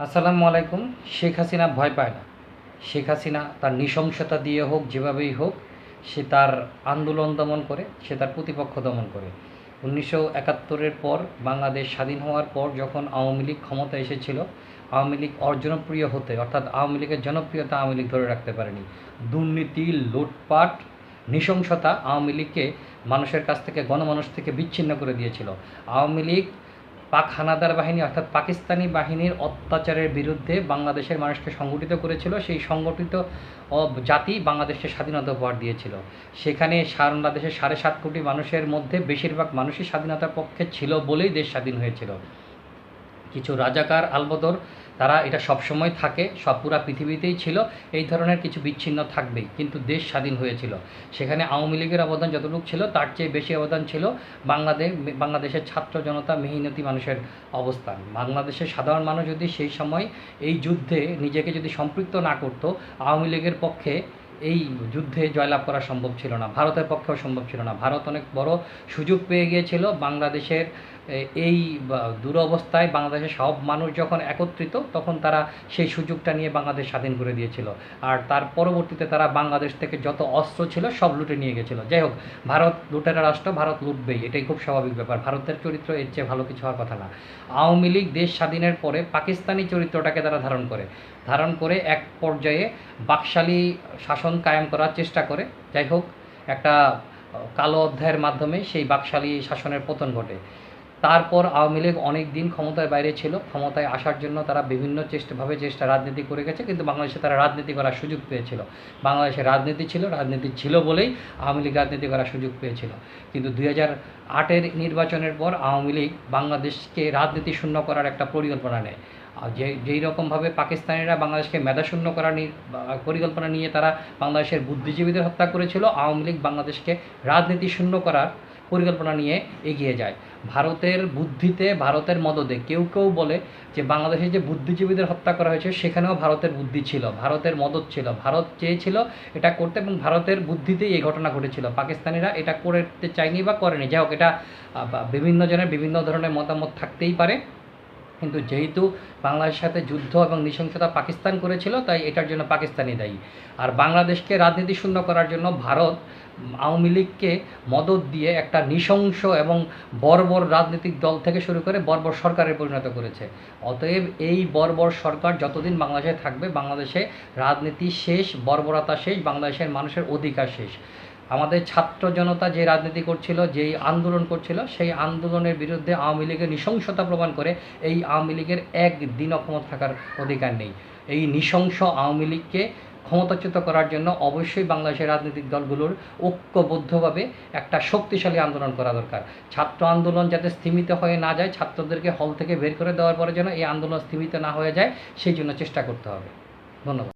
আসসালামু আলাইকুম। শেখ হাসিনা ভয় পায় না। শেখ হাসিনা তার নৃশংসতা দিয়ে হোক, যেভাবেই হোক, সে তার আন্দোলন দমন করে, সে তার প্রতিপক্ষ দমন করে। উনিশশো একাত্তরের পর বাংলাদেশ স্বাধীন হওয়ার পর যখন আওয়ামী লীগ ক্ষমতা এসেছিল, আওয়ামী লীগ অজনপ্রিয় হতে, অর্থাৎ আওয়ামী লীগের জনপ্রিয়তা আওয়ামী লীগ ধরে রাখতে পারেনি। দুর্নীতি, লুটপাট, নৃশংসতা আওয়ামী লীগকে মানুষের কাছ থেকে, গণমানুষ থেকে বিচ্ছিন্ন করে দিয়েছিল। আওয়ামী লীগ পাক হানাদার বাহিনী অর্থাৎ পাকিস্তানি বাহিনীর অত্যাচারের বিরুদ্ধে বাংলাদেশের মানুষকে সংগঠিত করেছিল। সেই সংগঠিত জাতি বাংলাদেশকে স্বাধীনতা উপহার দিয়েছিল। সেখানে বাংলাদেশের সাড়ে সাত কোটি মানুষের মধ্যে বেশিরভাগ মানুষই স্বাধীনতার পক্ষে ছিল বলেই দেশ স্বাধীন হয়েছিল। কিছু রাজাকার আলবদর, তারা এটা সবসময় থাকে, সব পুরা পৃথিবীতেই ছিল, এই ধরনের কিছু বিচ্ছিন্ন থাকবেই, কিন্তু দেশ স্বাধীন হয়েছিল। সেখানে আওয়ামী লীগের অবদান যতটুকু ছিল, তার চেয়ে বেশি অবদান ছিল বাংলাদেশ বাংলাদেশের ছাত্র জনতা মেহনতি মানুষের অবস্থান। বাংলাদেশের সাধারণ মানুষ যদি সেই সময় এই যুদ্ধে নিজেকে যদি সম্পৃক্ত না করত, আওয়ামী লীগের পক্ষে এই যুদ্ধে জয়লাভ করা সম্ভব ছিল না, ভারতের পক্ষেও সম্ভব ছিল না। ভারত অনেক বড় সুযোগ পেয়ে গিয়েছিল, বাংলাদেশের এই দুরবস্থায় বাংলাদেশের সব মানুষ যখন একত্রিত, তখন তারা সেই সুযোগটা নিয়ে বাংলাদেশ স্বাধীন করে দিয়েছিল। আর তার পরবর্তীতে তারা বাংলাদেশ থেকে যত অস্ত্র ছিল, সব লুটে নিয়ে গেছিল। যাই হোক, ভারত লুটেরা রাষ্ট্র ভারত লুটবেই। এটাই খুব স্বাভাবিক ব্যাপার। ভারতের চরিত্র এর চেয়ে ভালো কিছু হওয়ার কথা না। আওয়ামী লীগ দেশ স্বাধীনের পরে পাকিস্তানি চরিত্রটাকে তারা ধারণ করে। ধারণ করে এক পর্যায়ে বাকশালী শাসন কায়েম করার চেষ্টা করে। যাই হোক, একটা কালো অধ্যায়ের মাধ্যমে সেই বাকশালী শাসনের পতন ঘটে। তারপর আওয়ামী লীগ অনেক দিন ক্ষমতার বাইরে ছিল, ক্ষমতায় আসার জন্য তারা বিভিন্ন চেষ্টাভাবে চেষ্টা রাজনীতি করে গেছে, কিন্তু বাংলাদেশে তারা রাজনীতি করার সুযোগ পেয়েছিল। বাংলাদেশে রাজনীতি ছিল রাজনীতি ছিল বলেই আওয়ামী লীগ রাজনীতি করার সুযোগ পেয়েছিল। কিন্তু দুই হাজার আটের নির্বাচনের পর আওয়ামী লীগ বাংলাদেশকে রাজনীতি শূন্য করার একটা পরিকল্পনা নেয়। আর যে, যেই রকমভাবে পাকিস্তানিরা বাংলাদেশকে মেধাশূন্য করার পরিকল্পনা নিয়ে তারা বাংলাদেশের বুদ্ধিজীবীদের হত্যা করেছিল, আওয়ামী লীগ বাংলাদেশকে রাজনীতি শূন্য করার পরিকল্পনা নিয়ে এগিয়ে যায়। ভারতের বুদ্ধিতে ভারতের মদদে কেউ কেউ বলে যে বাংলাদেশে যে বুদ্ধিজীবীদের হত্যা করা হয়েছে, সেখানেও ভারতের বুদ্ধি ছিল, ভারতের মদত ছিল, ভারত চেয়েছিল এটা করতে এবং ভারতের বুদ্ধিতেই এই ঘটনা ঘটেছিল। পাকিস্তানিরা এটা করতে চায়নি বা করেনি। যাই হোক, এটা বিভিন্ন জনের বিভিন্ন ধরনের মতামত থাকতেই পারে। কিন্তু যেহেতু বাংলাদেশের সাথে যুদ্ধ এবং নৃশংসতা পাকিস্তান করেছিল, তাই এটার জন্য পাকিস্তানি দায়ী। আর বাংলাদেশকে রাজনীতি শূন্য করার জন্য ভারত আওয়ামী লীগকে মদত দিয়ে একটা নৃশংস এবং বর্বর রাজনৈতিক দল থেকে শুরু করে বর্বর সরকারে পরিণত করেছে। অতএব এই বর্বর সরকার যতদিন বাংলাদেশে থাকবে, বাংলাদেশে রাজনীতি শেষ, বর্বরতা শেষ, বাংলাদেশের মানুষের অধিকার শেষ। আমাদের ছাত্র জনতা যে রাজনীতি করছিল, যেই আন্দোলন করছিল, সেই আন্দোলনের বিরুদ্ধে আওয়ামী লীগের নৃশংসতা প্রমাণ করে এই আওয়ামী লীগের এক দিনও ক্ষমতা থাকার অধিকার নেই। এই নৃশংস আওয়ামী লীগকে ক্ষমতাচ্যুত করার জন্য অবশ্যই বাংলাদেশের রাজনৈতিক দলগুলোর ঐক্যবদ্ধভাবে একটা শক্তিশালী আন্দোলন করা দরকার। ছাত্র আন্দোলন যাতে স্থিমিত হয়ে না যায়, ছাত্রদেরকে হল থেকে বের করে দেওয়ার পরে যেন এই আন্দোলন স্থিমিত না হয়ে যায়, সেই জন্য চেষ্টা করতে হবে। ধন্যবাদ।